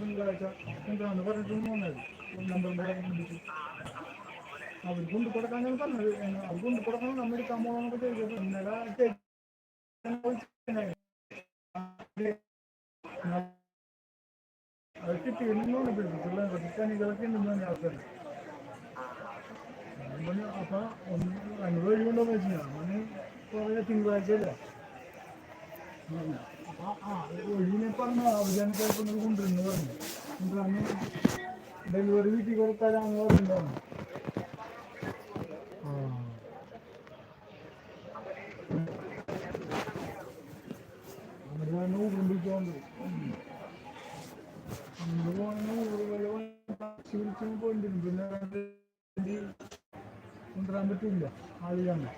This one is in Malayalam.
തിങ്കളാഴ്ച എന്താണെന്ന് പറഞ്ഞിട്ട് അപ്പൊ ഒന്ന് അഞ്ഞൂറ് വഴി കൊണ്ടുവന്ന് വെച്ചു കുറേ തിങ്കളാഴ്ച അല്ലേ ഒഴിവിനെ പറഞ്ഞ ഡെലിവറി വീട്ടിൽ കൊടുത്താലാന്ന് പറഞ്ഞിട്ടുണ്ടാവും പിന്നെ കൊണ്ടുവരാൻ പറ്റില്ല ആളിലാണ്